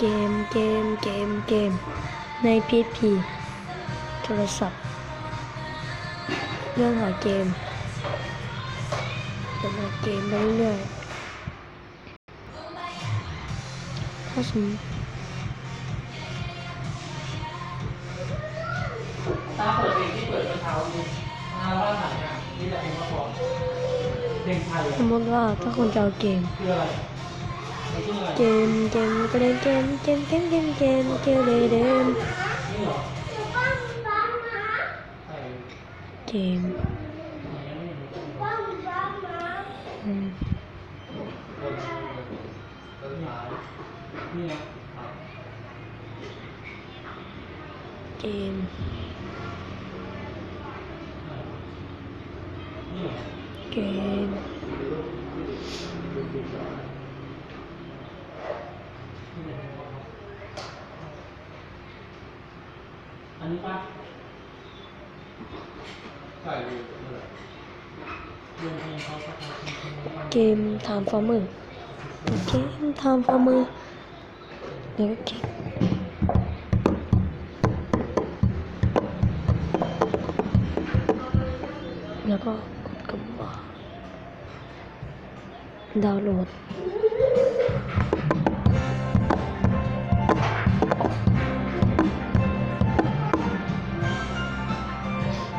เกม เกม เกม เกม ในพีพีโทรศัพท์ เรื่องหาเกมเล่นหาเกมไปเรื่อยถ้าสมมติตาเปิดเพลงที่เปิดเมื่อเช้านี้มาว่าไหนอะนี่แหละเพลงเมื่อก่อนเพลงไทยสมมติว่าถ้าคุณจะเอาเกมคืออะไร ไม่ใช่อะไรเกมเกมก็ เล่นเกมเกมเกมเกมเกมเกมเล่นเกมนี่เหรอเกมไหนยังไม่เห็นเลยอืมต้นไม้นี่นะเกมนี่เหรอเกมอันนี้ป่ะใช่ดูเรื่อเพลงเขาสักเพลงเพลงนี้ป่ะเกม Time Farmer เม Time Farmer แล้วก็เกมแล้วก็กดกระบอกดาวน์โหลด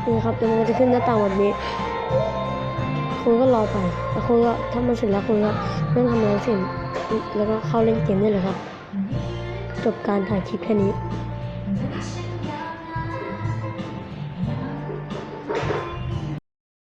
นี่ครับเดี๋ยวมันจะขึ้นหน้าต่างแบบนี้ คุณก็รอไปแล้วคุณก็ถ้ามันเสร็จแล้วคุณก็ไม่ต้องทำอะไรทั้งสิ้นแล้วก็เข้าเล่นเกมได้เลยครับ จบการถ่ายคลิปแค่นี้